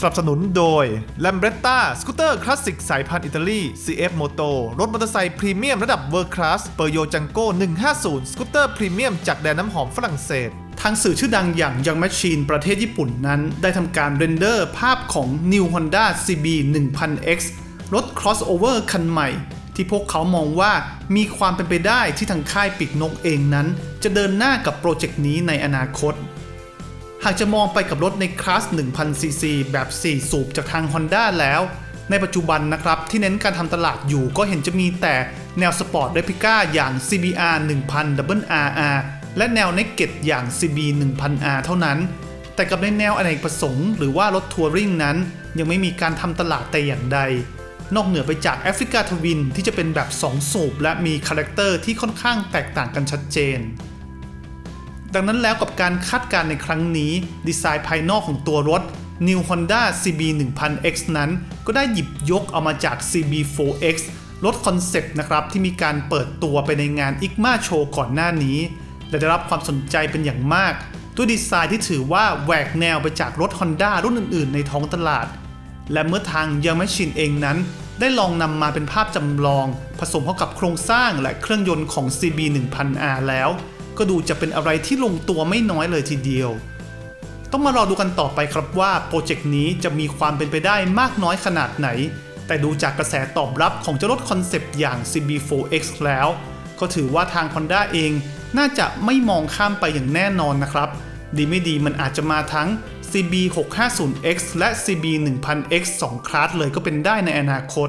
สนับสนุนโดย l a m b r e t t a สกูตเตอร์คลาสสิกสายพันธุ์อิตาลี CF Moto รถมอเตอร์ไซค์พรีเมียมระดับเวอร์คลาสเปอร์โยจังโก้150 สกูตเตอร์พรีเมียมจากแดนน้ำหอมฝรั่งเศสทางสื่อชื่อดังอย่าง Young Machine ประเทศญี่ปุ่นนั้น ได้ทำการเรนเดอร์ภาพของ New Honda CB 1000X รถ crossover คันใหม่ ที่พวกเขามองว่ามีความเป็นไปได้ที่ทางค่ายปีกนกเองนั้น จะเดินหน้ากับโปรเจกต์นี้ในอนาคตากจะมองไปกับรถในคลาส 1000cc แบบ 4 สูบจากทาง Honda แล้ว ในปัจจุบันนะครับ ที่เน้นการทำตลาดอยู่ก็เห็นจะมีแต่แนวสปอร์ตเรพิก้าอย่าง CBR 1,000RR และแนว Naked อย่าง CB 1000R เท่านั้น แต่กับในแนวอเนกประสงค์หรือว่ารถทัวริงนั้น ยังไม่มีการทำตลาดแต่อย่างใด นอกเหนือไปจากแอฟริกาทวินที่จะเป็นแบบ 2 สูบและมีคาแรคเตอร์ที่ค่อนข้างแตกต่างกันชัดเจน ดังนั้นแล้วกับการคาดการณ์ในครั้งนี้ ดีไซน์ภายนอกของตัวรถ New Honda CB 1000X นั้น ก็ได้หยิบยกเอามาจาก CB 4X รถคอนเซปต์นะครับ ที่มีการเปิดตัวไปในงาน ICMA Show ก่อนหน้านี้ และได้รับความสนใจเป็นอย่างมาก ด้วยดีไซน์ที่ถือว่าแหวกแนวไปจากรถ Honda รุ่นอื่น ๆ ในท้องตลาด และเมื่อทาง y a m a c h i n เองนั้น ได้ลองนำมาเป็นภาพจำลอง ผสมเข้ากับโครงสร้างและเครื่องยนต์ของ CB 1000R แล้ว ก็ดูจะเป็นอะไรที่ลงตัวไม่น้อยเลยทีเดียว ต้องมารอดูกันต่อไปครับว่าโปรเจกต์นี้จะมีความเป็นไปได้มากน้อยขนาดไหน แต่ดูจากกระแสตอบรับของเจ้ารถคอนเซปต์อย่าง CB4X แล้ว ก็ถือว่าทาง Honda เองน่าจะไม่มองข้ามไปอย่างแน่นอนนะครับ ดีไม่ดีมันอาจจะมาทั้ง CB650X และ CB1000X 2คลาสเลยก็เป็นได้ในอนาคต